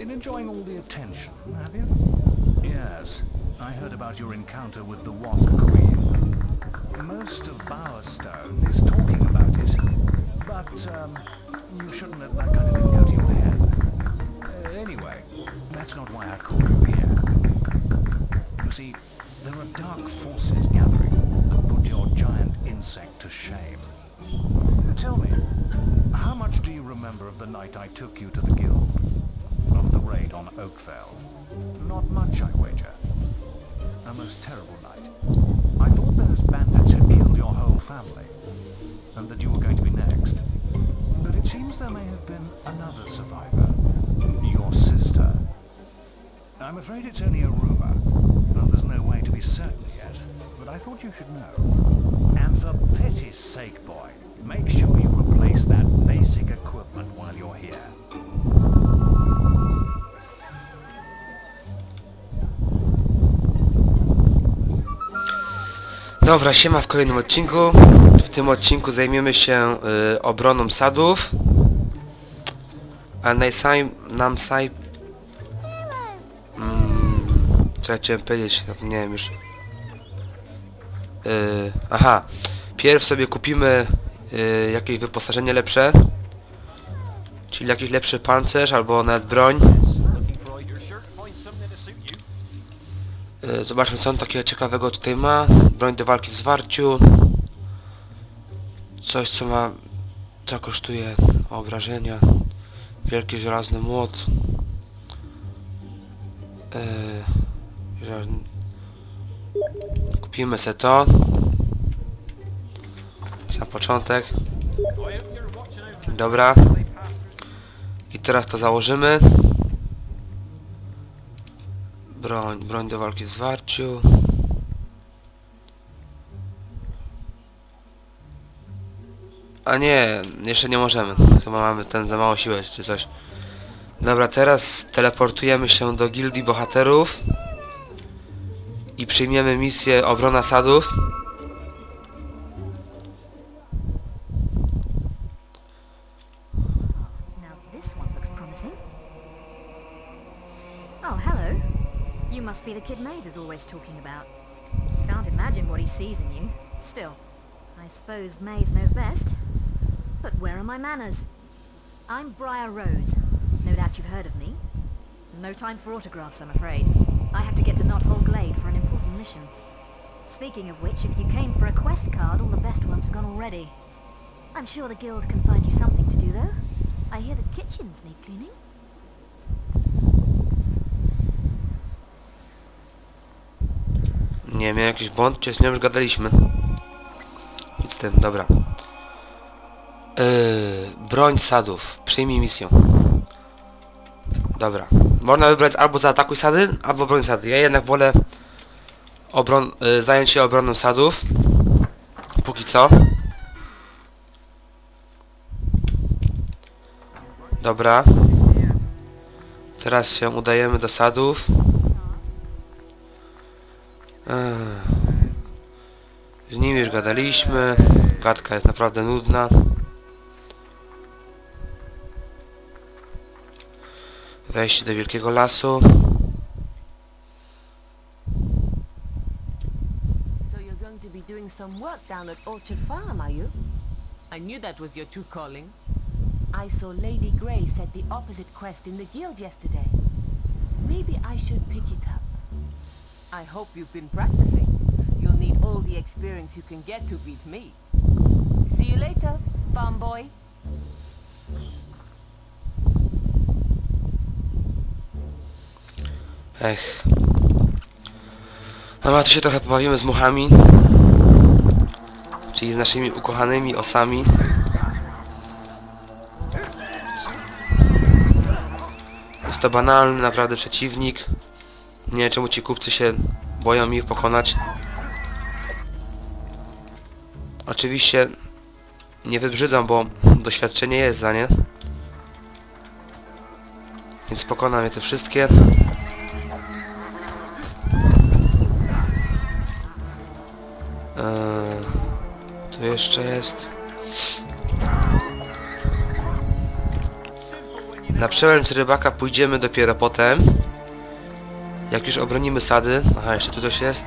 Been enjoying all the attention, have you? Yes. I heard about your encounter with the Wasp Queen. Most of Bowerstone is talking about it. But, um, you shouldn't let that kind of thing go to your head. Uh, anyway, that's not why I called you here. You see, there are dark forces gathering that put your giant insect to shame. Tell me, how much do you remember of the night I took you to the guild? Of the raid on Oakfell? Not much, I wager. A most terrible night. I thought those bandits had killed your whole family, and that you were going to be next. But it seems there may have been another survivor. Your sister. I'm afraid it's only a rumor, and there's no way to be certain yet. But I thought you should know. And for pity's sake, boy, make sure you replace that basic equipment while you're here. Dobra, siema w kolejnym odcinku. W tym odcinku zajmiemy się y, obroną sadów. A najsaj, nam saj... Mm, co ja chciałem powiedzieć, zapomniałem już. Y, aha, pierw sobie kupimy y, jakieś wyposażenie lepsze. Czyli jakiś lepszy pancerz albo nawet broń. Looking for your shirt, find something to suit you. Y, Zobaczmy co on takiego ciekawego tutaj ma. Broń do walki w zwarciu. Coś co ma... Co kosztuje obrażenia. Wielki żelazny młot. Żel- Kupimy se to. Sam początek. Dobra. I teraz to założymy. Broń, broń do walki w zwarciu. A nie, jeszcze nie możemy. Chyba mamy ten za mało siły czy coś. Dobra, teraz teleportujemy się do gildii bohaterów. I przyjmiemy misję obrona sadów. You must be the kid Maze is always talking about. Can't imagine what he sees in you. Still, I suppose Maze knows best. But where are my manners? I'm Briar Rose. No doubt you've heard of me. No time for autographs, I'm afraid. I have to get to Knothole Glade for an important mission. Speaking of which, if you came for a quest card, all the best ones have gone already. I'm sure the guild can find you something to do, though. I hear the kitchens need cleaning. Nie, miałem jakiś błąd, czy z nią już gadaliśmy? Nic tym, dobra. Yy, broń sadów. Przyjmij misję. Dobra. Można wybrać albo zaatakuj sady, albo broń sady. Ja jednak wolę obron yy, zająć się obroną sadów. Póki co. Dobra. Teraz się udajemy do sadów. Z nim już gadaliśmy. Gadka jest naprawdę nudna. Wejście do wielkiego lasu. So you're going to be doing some work down at Orchard Farm, are you? I knew that was your true calling. I saw Lady Grey set the opposite quest in the guild yesterday. Maybe I should pick it up. I hope you've been practicing. You'll need all the experience you can get to beat me. See you later, farm boy. Ech. No, a tu się trochę pobawimy z muchami. Czyli z naszymi ukochanymi osami. Jest to banalny naprawdę przeciwnik. Nie wiem czemu ci kupcy się boją ich pokonać. Oczywiście nie wybrzydzam, bo doświadczenie jest za nie. Więc pokonam je te wszystkie. Eee, tu jeszcze jest. Na przełęcz rybaka pójdziemy dopiero potem. Jak już obronimy sady. Aha, jeszcze tu coś jest.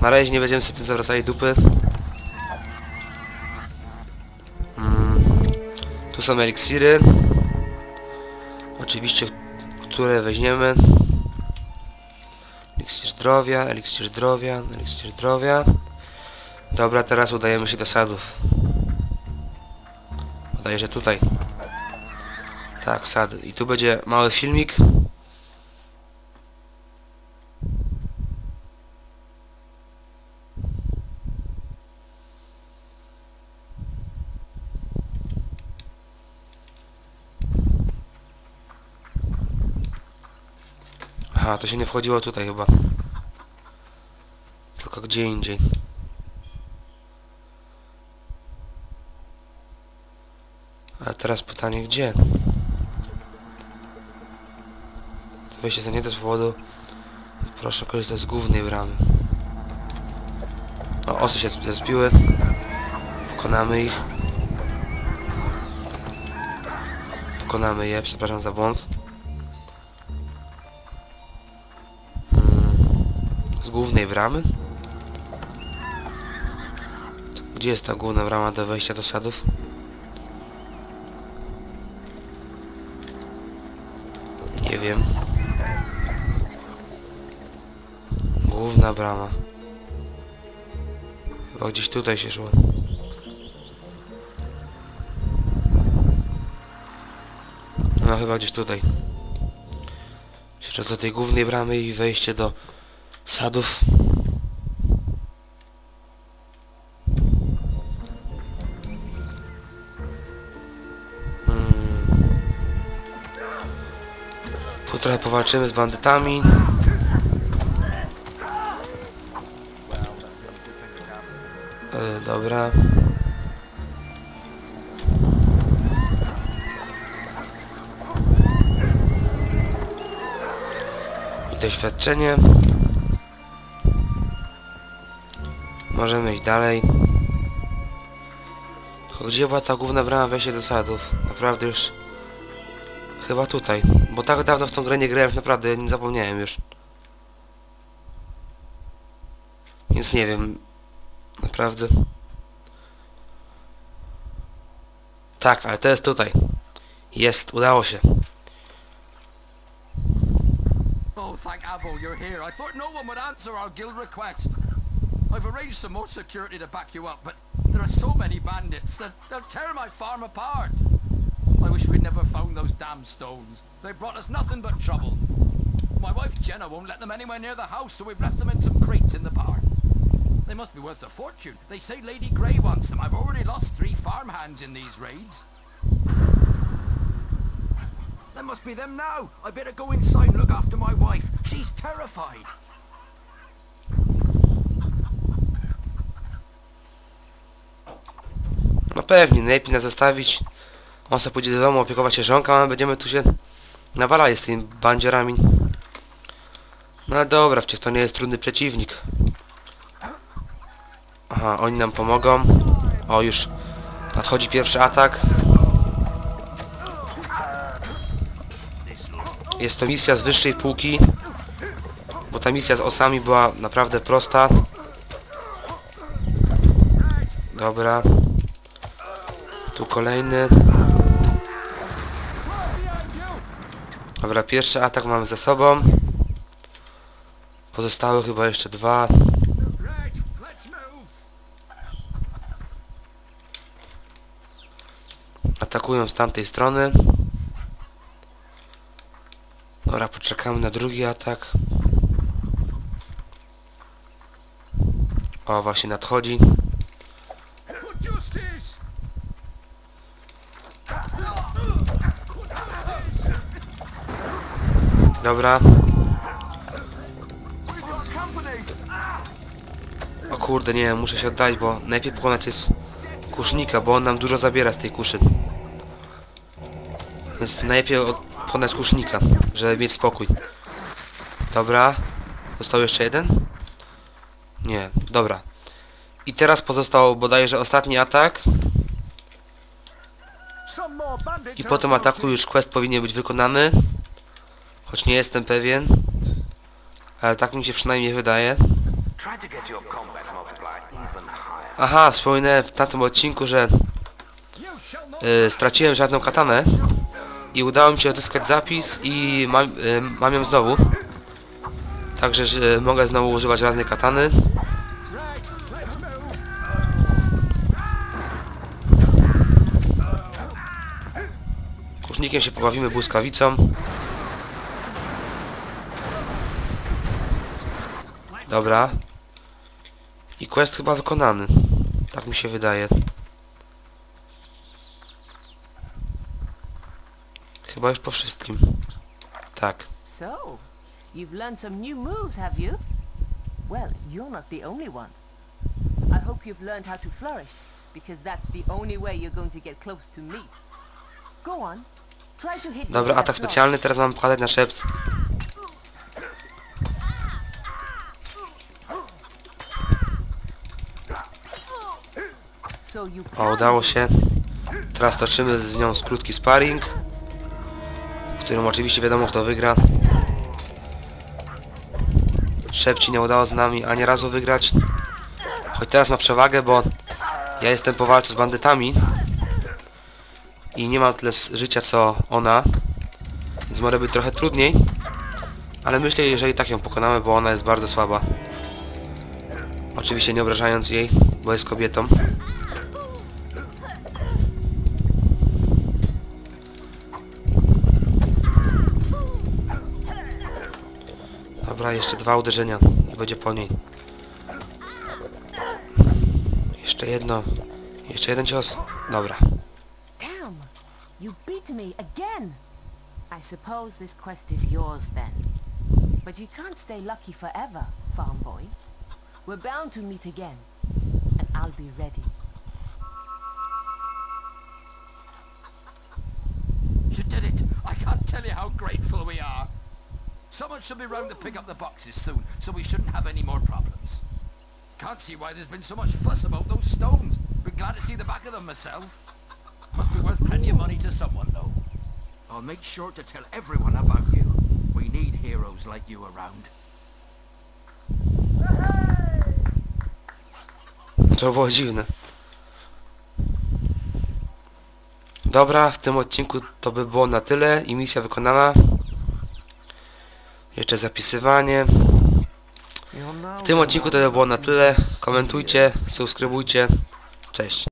Na razie nie będziemy sobie tym zawracali dupy. Mm. Tu są eliksiry. Oczywiście, które weźmiemy. Eliksir zdrowia, eliksir zdrowia, eliksir zdrowia. Dobra, teraz udajemy się do sadów. Udaje, że tutaj. Tak, sady. I tu będzie mały filmik. Aha, to się nie wchodziło tutaj chyba. Tylko gdzie indziej. A teraz pytanie gdzie? To wejście za nie to z powodu... Proszę korzystać z głównej bramy. O, osy się zbiły. Pokonamy ich. Pokonamy je, przepraszam za błąd. Głównej bramy? Gdzie jest ta główna brama do wejścia do sadów? Nie wiem. Główna brama. Chyba gdzieś tutaj się szło. No chyba gdzieś tutaj. Jeszcze do tej głównej bramy i wejście do sadów. Hmm. Tu trochę powalczymy z bandytami. E, dobra. Doświadczenie. Możemy iść dalej. Tylko gdzie była ta główna brama wejścia do sadów? Naprawdę już... Chyba tutaj. Bo tak dawno w tą grę nie grałem, naprawdę nie zapomniałem już. Więc nie wiem. Naprawdę. Tak, ale to jest tutaj. Jest, udało się. Oh, thank you're here. I thought no one would answer our guild request. I've arranged some more security to back you up, but there are so many bandits that they'll tear my farm apart. I wish we'd never found those damn stones. They brought us nothing but trouble. My wife Jenna won't let them anywhere near the house, so we've left them in some crates in the park. They must be worth a fortune. They say Lady Grey wants them. I've already lost three farmhands in these raids. There must be them now. I better go inside and look after my wife. She's terrified. No pewnie, najlepiej nas zostawić. On sobie pójdzie do domu opiekować się żonką, a my będziemy tu się nawalali z tymi bandziorami. No dobra, przecież to nie jest trudny przeciwnik. Aha, oni nam pomogą. O, już nadchodzi pierwszy atak. Jest to misja z wyższej półki. Bo ta misja z osami była naprawdę prosta. Dobra. Tu kolejny. Dobra, pierwszy atak mamy za sobą. Pozostałe chyba jeszcze dwa. Atakują z tamtej strony. Dobra, poczekamy na drugi atak. O, właśnie nadchodzi. Dobra. O kurde, nie, muszę się oddać, bo najpierw pokonać jest kusznika, bo on nam dużo zabiera z tej kuszy. Więc najpierw pokonać kusznika, żeby mieć spokój. Dobra. Został jeszcze jeden? Nie, dobra. I teraz pozostał bodajże ostatni atak. I po tym ataku już quest powinien być wykonany. Choć nie jestem pewien. Ale tak mi się przynajmniej wydaje. Aha, wspominałem w tamtym odcinku, że y, straciłem żadną katanę i udało mi się odzyskać zapis i mam, y, mam ją znowu. Także że mogę znowu używać raznej katany. Kusznikiem się pobawimy błyskawicą. Dobra. I quest chyba wykonany. Tak mi się wydaje. Chyba już po wszystkim. Tak. So, you've learned some new moves, have you? Well, you're not the only one. I hope you've learned how to flourish, because that's the only way you're going to get close to me. Go on. Try to hit Dobra, atak specjalny. Teraz mam pokazać na szept. blow. So you O, udało się. Teraz toczymy z nią krótki sparring. W którym oczywiście wiadomo kto wygra. Szepci nie udało z nami ani razu wygrać. Choć teraz ma przewagę, bo ja jestem po walce z bandytami. I nie mam tyle życia co ona. Więc może być trochę trudniej. Ale myślę, jeżeli tak ją pokonamy, bo ona jest bardzo słaba. Oczywiście nie obrażając jej, bo jest kobietą. Dobra, jeszcze dwa uderzenia i będzie po niej. Jeszcze jedno. Jeszcze jeden cios. Dobra. Damn! You beat me again! I suppose this quest is yours then. But you can't stay lucky forever, farm boy. We're bound to meet again. And I'll be ready. You did it! I can't tell you how grateful we are. Someone should be round to pick up the boxes soon, so we shouldn't have any more problems. Can't see why there's been so much fuss about those stones. Be glad to see the back of them myself. Must be worth plenty of money to someone, though. I'll make sure to tell everyone about you. We need heroes like you around. To było dziwne. Dobra, w tym odcinku to by było na tyle i misja wykonana. Jeszcze zapisywanie. W tym odcinku to by było na tyle. Komentujcie, subskrybujcie. Cześć.